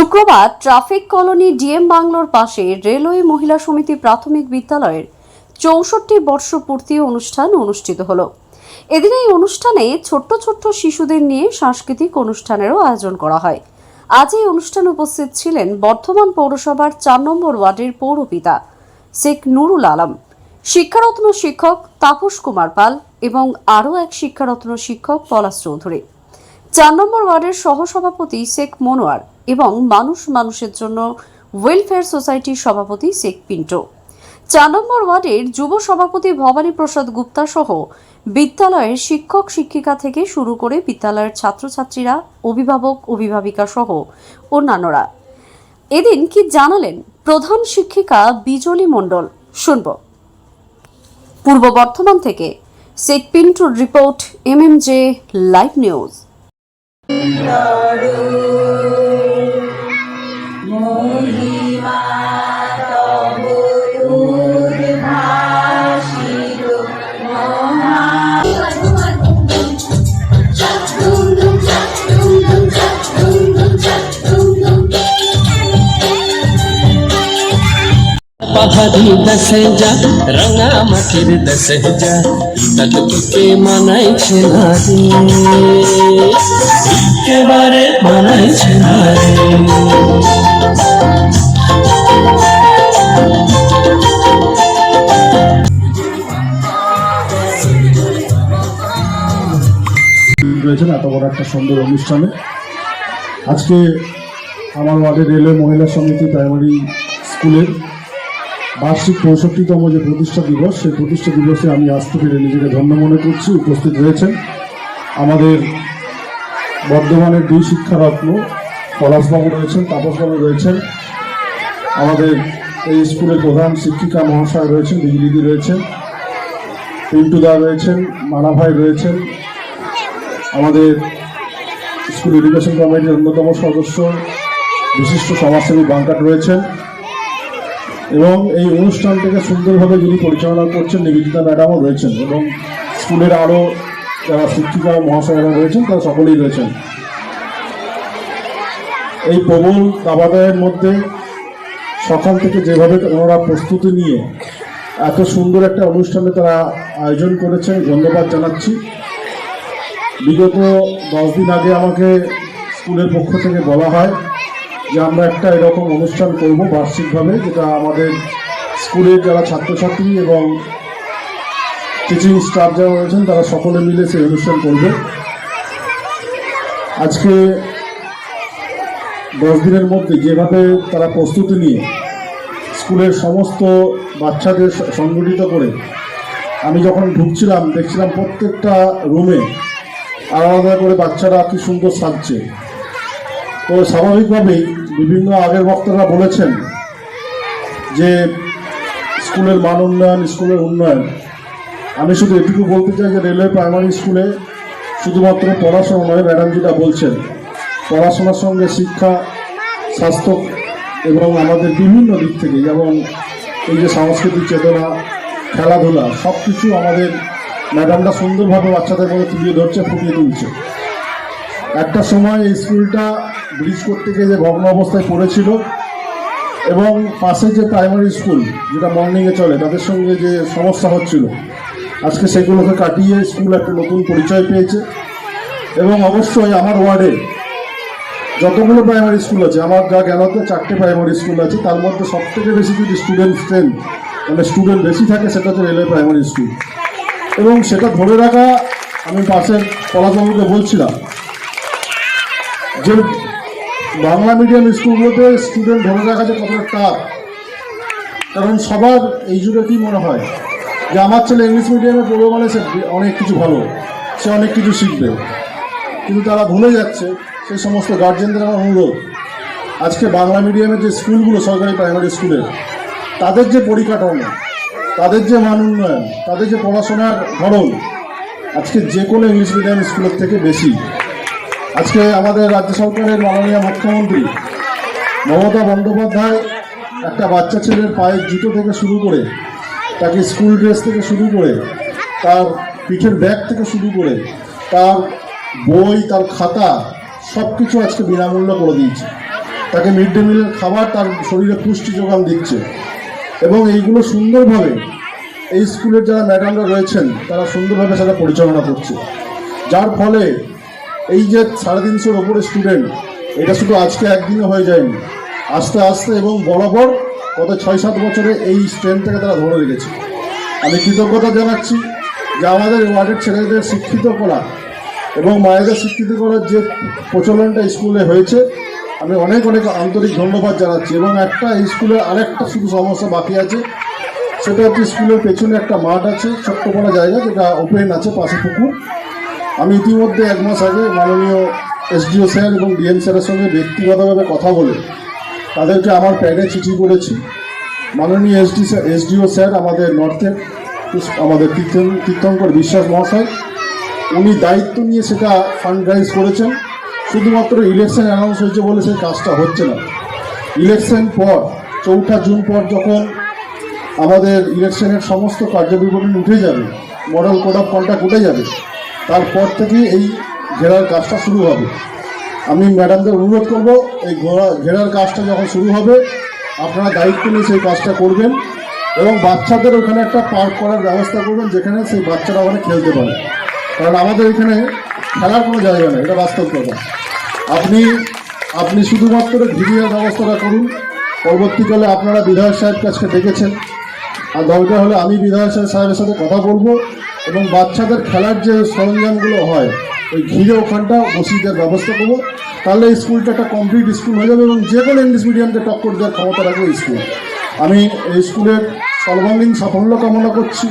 শুক্রবার traffic colony DM বাংলোর পাশে railway মহিলা সমিতি প্রাথমিক বিদ্যালয়ের চৌষট্টি বর্ষপূর্তি অনুষ্ঠান অনুষ্ঠিত হলো। এদিন এই অনুষ্ঠানে ছোট্ট ছোট্ট শিশুদের নিয়ে সাংস্কৃতিক অনুষ্ঠানেরও আয়োজন করা হয়। আজ এই অনুষ্ঠানে উপস্থিত ছিলেন বর্ধমান পৌরসভার চার নম্বর ওয়ার্ডের পৌরপিতা শেখ নুরুল আলম, শিক্ষারত্ন শিক্ষক তাপস কুমার পাল এবং আরও এক শিক্ষারত্ন শিক্ষক পলাশ চৌধুরী। চার নম্বর ওয়ার্ডের সহসভাপতি শেখ মনোয়ার এবং মানুষ মানুষের জন্য ওয়েলফেয়ার সোসাইটির সভাপতি শেখ পিন্টো। চার নম্বর ওয়ার্ডের যুব সভাপতি ভবানী প্রসাদ গুপ্তা সহ বিদ্যালয়ের শিক্ষক শিক্ষিকা থেকে শুরু করে বিদ্যালয়ের ছাত্রছাত্রীরা, অভিভাবক, অভিভাবিকা সহ অন্যান্যরা। এদিন কি জানালেন প্রধান শিক্ষিকা বিজলি মণ্ডল? শুনব। পূর্ব বর্ধমান থেকে Sheikh পিন্টুর report M M J live news. পাহাড়ি দশে যা রাঙা মাটির দশে যা ইতক তোকে মানাইছে না রে। একেবারে মানাইছে না রয়েছেন এত বড় একটা সুন্দর অনুষ্ঠানে। আজকে আমার ওয়ার্ডের রেলওয়ে মহিলা সমিতি প্রাইমারি স্কুলের বার্ষিক পঁয়ষট্টিতম যে প্রতিষ্ঠা দিবস, সেই প্রতিষ্ঠা দিবসে আমি আসতে পেরে নিজেকে ধন্য মনে করছি, উপস্থিত রয়েছেন আমাদের বর্ধমানের দুই শিক্ষারত্ন, পলাশবাবু রয়েছেন, তাপসবাবু রয়েছেন, আমাদের এই স্কুলের প্রধান শিক্ষিকা মহাশয় রয়েছেন বিজলিদি রয়েছেন পিন্টুদা রয়েছেন মানাভাই রয়েছেন, আমাদের স্কুল এডুকেশন কমিটির অন্যতম সদস্য, বিশিষ্ট সমাজসেবী বাঙ্কাট রয়েছেন। এবং এই অনুষ্ঠানটাকে সুন্দরভাবে যিনি পরিচালনা করছেন, নিবেদিতা ম্যাডামও রয়েছেন এবং স্কুলের আরও যারা শিক্ষিকা মহাশয়রা রয়েছেন, তারা সকলেই রয়েছেন। এই প্রবল দাবাদায়ের মধ্যে সকাল থেকে যেভাবে ওনারা প্রস্তুতি নিয়ে এত সুন্দর একটা অনুষ্ঠানে তারা আয়োজন করেছেন, ধন্যবাদ জানাচ্ছি। বিগত দশ দিন আগে আমাকে স্কুলের পক্ষ থেকে বলা হয় যে আমরা একটা এরকম অনুষ্ঠান করব বার্ষিকভাবে, যেটা আমাদের স্কুলের যারা ছাত্রছাত্রী এবং টিচিং স্টাফ যারা রয়েছেন, তারা সকলে মিলে সেই অনুষ্ঠান করবে। আজকে দশ দিনের মধ্যে যেভাবে তারা প্রস্তুতি নিয়ে স্কুলের সমস্ত বাচ্চাদের সংগঠিত করে, আমি যখন ঢুকছিলাম, দেখছিলাম প্রত্যেকটা রুমে আলাদা করে বাচ্চারা কি সুন্দর সাজছে। তো স্বাভাবিকভাবেই বিভিন্ন আগের বক্তারা বলেছেন যে স্কুলের মান উন্নয়ন, স্কুলের উন্নয়ন। আমি শুধু এটুকু বলতে চাই যে রেলওয়ে প্রাইমারি স্কুলে শুধুমাত্র পড়াশোনা নয়, ম্যাডাম যেটা বলছেন, পড়াশোনার সঙ্গে শিক্ষা, স্বাস্থ্য এবং আমাদের বিভিন্ন দিক থেকে যেমন এই যে সাংস্কৃতিক চেতনা, খেলাধুলা সব কিছু আমাদের ম্যাডামরা সুন্দরভাবে বাচ্চাদের মধ্যে তুলিয়ে ধরছে, ফুটিয়ে তুলছে। একটা সময় এই স্কুলটা ব্রিজ করতে গিয়ে যে ভগ্ন অবস্থায় পড়েছিল এবং পাশে যে প্রাইমারি স্কুল যেটা মর্নিংয়ে চলে, তাদের সঙ্গে যে সমস্যা হচ্ছিল, আজকে সেগুলোকে কাটিয়ে স্কুল একটা নতুন পরিচয় পেয়েছে। এবং অবশ্যই আমার ওয়ার্ডে যতগুলো প্রাইমারি স্কুল আছে, আমার যা জ্ঞানতে চারটে প্রাইমারি স্কুল আছে, তার মধ্যে সব থেকে বেশি যদি স্টুডেন্ট স্ট্রেন্থ মানে স্টুডেন্ট বেশি থাকে, সেটা হচ্ছে রেলওয়ে প্রাইমারি স্কুল এবং সেটা ধরে রাখা, আমি পাশের পলাশবাবুকে বলছিলাম যে বাংলা মিডিয়াম স্কুলগুলোতে স্টুডেন্ট ধরে রাখা যে কতটা টাফ কারণ সবার এই যুগে কি মনে হয় যে আমার ছেলে ইংলিশ মিডিয়ামে পড়বে মানে সে অনেক কিছু ভালো, সে অনেক কিছু শিখবে। কিন্তু তারা ভুলে যাচ্ছে সেই সমস্ত গার্জেনদের আমার অনুরোধ। আজকে বাংলা মিডিয়ামের যে স্কুলগুলো সরকারি প্রাইমারি স্কুলের তাদের যে পরিকাঠামো, তাদের যে মান উন্নয়ন, তাদের যে পড়াশোনার ধরন, আজকে যে কোনো ইংলিশ মিডিয়াম স্কুলের থেকে বেশি। আজকে আমাদের রাজ্য সরকারের মাননীয় মুখ্যমন্ত্রী মমতা বন্দ্যোপাধ্যায় একটা বাচ্চা ছেলের পায়ের জুতো থেকে শুরু করে, তাকে স্কুল ড্রেস থেকে শুরু করে, তার পিঠের ব্যাগ থেকে শুরু করে, তার বই, তার খাতা সব কিছু আজকে বিনামূল্য করে দিয়েছে। তাকে মিড ডে মিলের খাবার তার শরীরে পুষ্টি যোগান দিচ্ছে এবং এইগুলো সুন্দরভাবে এই স্কুলের যারা ম্যাডামরা রয়েছেন, তারা সুন্দরভাবে সেটা পরিচালনা করছে। যার ফলে এই যে সাড়ে তিনশোর ওপরে স্টুডেন্ট এটা শুধু আজকে একদিনে হয়ে যায়নি। আস্তে আস্তে এবং বরাবর গত ছয় সাত বছরে এই স্ট্রেন্থটাকে তারা ধরে রেখেছে। আমি কৃতজ্ঞতা জানাচ্ছি যে আমাদের ওয়ার্ডের ছেলেদের শিক্ষিত করা এবং মায়েদের শিক্ষিত করার যে প্রচলনটা স্কুলে হয়েছে, আমি অনেক অনেক আন্তরিক ধন্যবাদ জানাচ্ছি এবং একটা এই স্কুলের আরেকটা শুধু সমস্যা বাকি আছে, সেটা হচ্ছে স্কুলের পেছনে একটা মাঠ আছে ছোট্টপাড়া জায়গা যেটা ওপেন আছে পাশে পুকুর। আমি ইতিমধ্যে এক মাস আগে মাননীয় এসডিও স্যার এবং ডিএম স্যারের সঙ্গে ব্যক্তিগতভাবে কথা বলে তাদেরকে আমার প্যাডে চিঠি করেছি। মাননীয় এসডি স্যার এসডিও স্যার আমাদের নর্থের আমাদের তীর্থন তীর্থঙ্কর বিশ্বাস মহাশয়, উনি দায়িত্ব নিয়ে সেটা ফান্ড রাইজ করেছেন। শুধুমাত্র ইলেকশন অ্যানাউন্স হয়েছে বলে সেই কাজটা হচ্ছে না। ইলেকশন পর, চৌঠা জুন পর যখন আমাদের ইলেকশনের সমস্ত কার্যবিবরণী উঠে যাবে মডেল কোড অফ কন্ডাক্ট উঠে যাবে তারপর থেকে এই ঘেরার কাজটা শুরু হবে। আমি ম্যাডামদের অনুরোধ করব, এই ঘোরা ঘেরার কাজটা যখন শুরু হবে, আপনারা দায়িত্ব নিয়ে সেই কাজটা করবেন এবং বাচ্চাদের ওখানে একটা পার্ক করার ব্যবস্থা করবেন, যেখানে সেই বাচ্চারা ওখানে খেলতে পারে। কারণ আমাদের এখানে খেলার কোনো জায়গা নেই, এটা বাস্তব কথা। আপনি আপনি শুধুমাত্র ভিডিওর ব্যবস্থাটা করুন। পরবর্তীকালে আপনারা বিধায়ক সাহেব কাছকে ডেকেছেন। আর দরকার হলে আমি বিধায়ক সাহেব সাহেবের সাথে কথা বলব। এবং বাচ্চাদের খেলার যে সরঞ্জামগুলো হয়, ওই ঘিরে ওখানটা বসিয়ে ব্যবস্থা করব। তাহলে স্কুলটা একটা কমপ্লিট স্কুল হয়ে যাবে এবং যে কোনো ইংলিশ মিডিয়ামকে টক্কর দেওয়ার ক্ষমতা রাখবে স্কুল আমি এই স্কুলের সর্বাঙ্গীন সাফল্য কামনা করছি,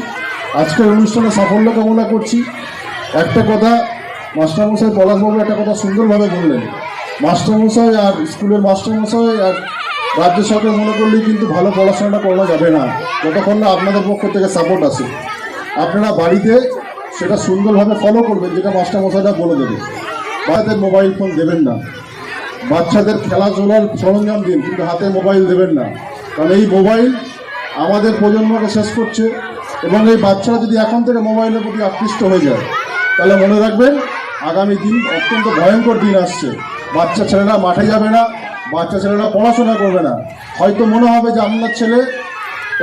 আজকের অনুষ্ঠানে সাফল্য কামনা করছি। একটা কথা মাস্টারমশাই পলাশবাবু একটা কথা সুন্দরভাবে বললেন, মাস্টারমশাই আর স্কুলের মাস্টারমশাই আর রাজ্য সরকার মনে করলেই কিন্তু ভালো পড়াশোনাটা করানো যাবে না। যতক্ষণ না আপনাদের পক্ষ থেকে সাপোর্ট আসে। আপনারা বাড়িতে সেটা সুন্দরভাবে ফলো করবেন, যেটা মাস্টারমশাইটা বলে দেবে। বাচ্চাদের মোবাইল ফোন দেবেন না। বাচ্চাদের খেলাধুলার সরঞ্জাম দিন, কিন্তু হাতে মোবাইল দেবেন না। কারণ এই মোবাইল আমাদের প্রজন্মকে শেষ করছে, এবং এই বাচ্চারা যদি এখন থেকে মোবাইলের প্রতি আকৃষ্ট হয়ে যায়, তাহলে মনে রাখবেন, আগামী দিন অত্যন্ত ভয়ঙ্কর দিন আসছে। বাচ্চা ছেলেরা মাঠে যাবে না, বাচ্চা ছেলেরা পড়াশোনা করবে না। হয়তো মনে হবে যে আপনার ছেলে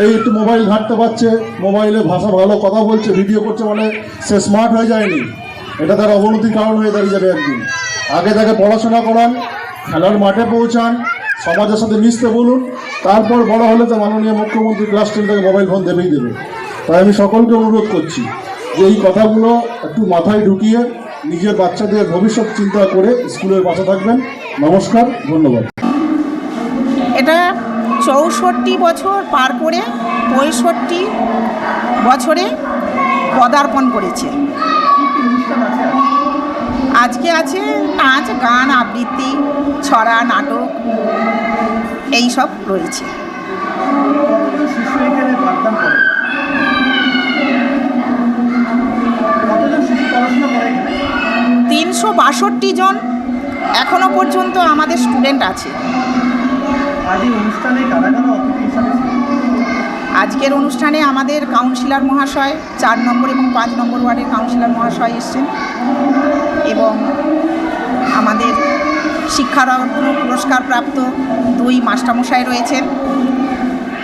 এই একটু মোবাইল ঘাঁটতে পারছে মোবাইলে ভাষা ভালো কথা বলছে ভিডিও করছে মানে সে স্মার্ট হয়ে যায়নি। এটা তার অবনতির কারণ হয়ে দাঁড়িয়ে যাবে একদিন। আগে তাকে পড়াশোনা করান, খেলার মাঠে পৌঁছান, সমাজের সাথে মিশতে বলুন, তারপর বড় হলে তো মাননীয় মুখ্যমন্ত্রী ক্লাস টেন থেকে মোবাইল ফোন দেবেই দেবে। তাই আমি সকলকে অনুরোধ করছি যে এই কথাগুলো একটু মাথায় ঢুকিয়ে নিজের বাচ্চাদের ভবিষ্যৎ চিন্তা করে স্কুলের পাশে থাকবেন। নমস্কার, ধন্যবাদ। এটা চৌষট্টি বছর পার করে পঁয়ষট্টি বছরে পদার্পণ করেছে। আজকে আছে নাচ গান আবৃত্তি, ছড়া নাটক, এই সব রয়েছে। এখানে এখানে তিনশো বাষট্টি জন এখনও পর্যন্ত আমাদের স্টুডেন্ট আছে। আজকের অনুষ্ঠানে আমাদের কাউন্সিলর মহাশয়, চার নম্বর এবং পাঁচ নম্বর ওয়ার্ডের কাউন্সিলর মহাশয় এসছেন এবং আমাদের শিক্ষারত্ন পুরস্কার প্রাপ্ত দুই মাস্টারমশাই রয়েছেন,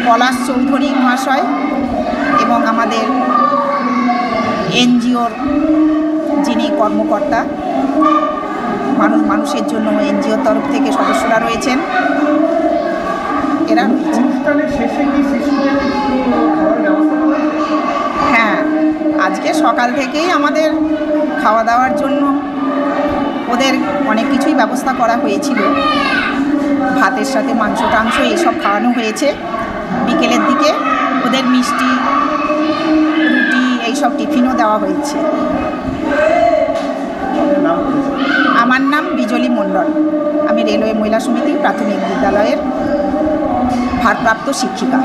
পলাশ চৌধুরী মহাশয় এবং আমাদের এনজিওর যিনি কর্মকর্তা, মানুষ, মানুষের জন্য এনজিওর তরফ থেকে সদস্যরা রয়েছেন। এরা রয়েছে অনুষ্ঠানের শেষে কি শিশুদের একটু খাওয়ার ব্যবস্থা করা হয়েছে? হ্যাঁ আজকে সকাল থেকেই আমাদের খাওয়া দাওয়ার জন্য ওদের অনেক কিছুই ব্যবস্থা করা হয়েছিল। ভাতের সাথে মাংস টাংস এসব খাওয়ানো হয়েছে। বিকেলের দিকে ওদের মিষ্টি রুটি এইসব টিফিনও দেওয়া হয়েছে। আমার নাম বিজলি মণ্ডল। আমি রেলওয়ে মহিলা সমিতি প্রাথমিক বিদ্যালয়ের ভারপ্রাপ্ত শিক্ষিকা।